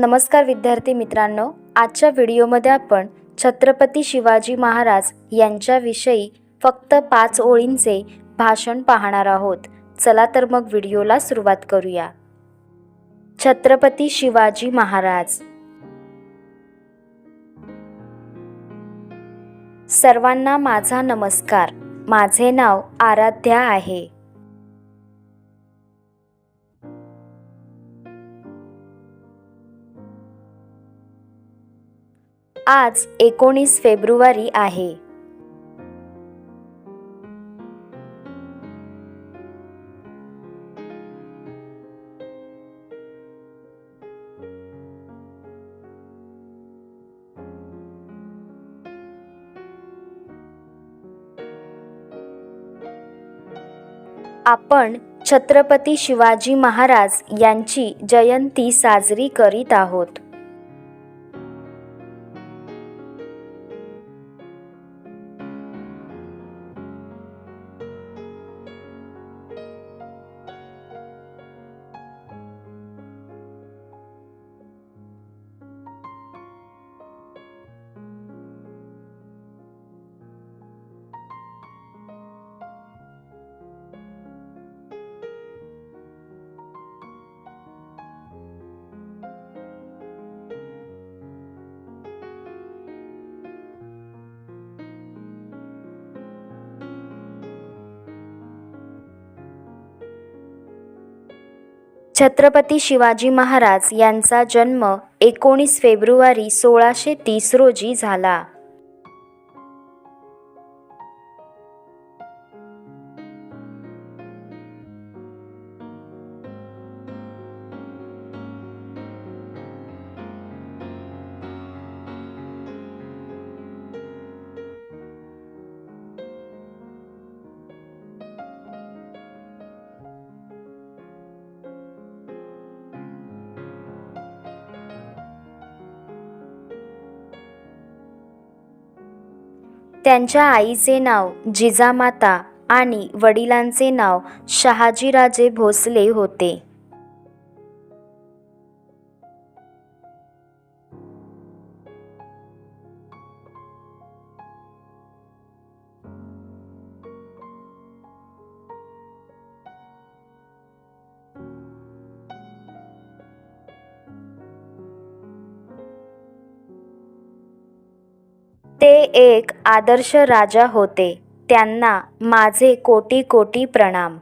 नमस्कार विद्यार्थी मित्रांनो आजच्या व्हिडिओमध्ये आपण छत्रपती शिवाजी महाराज यांच्याविषयी फक्त पाच ओळींचे भाषण पाहणार आहोत. चला तर मग व्हिडिओला सुरुवात करूया. छत्रपती शिवाजी महाराज. सर्वांना माझा नमस्कार. माझे नाव आराध्या आहे. आज एकोणीस फेब्रुवारी आहे. आपण छत्रपती शिवाजी महाराज यांची जयंती साजरी करीत आहोत. छत्रपती शिवाजी महाराज यांचा जन्म एकोणीस फेब्रुवारी सोळाशे तीस रोजी झाला. त्यांच्या आईचे नाव जिजामाता आणि वडिलांचे नाव शहाजीराजे भोसले होते. ते एक आदर्श राजा होते. त्यांना माझे कोटी कोटी प्रणाम.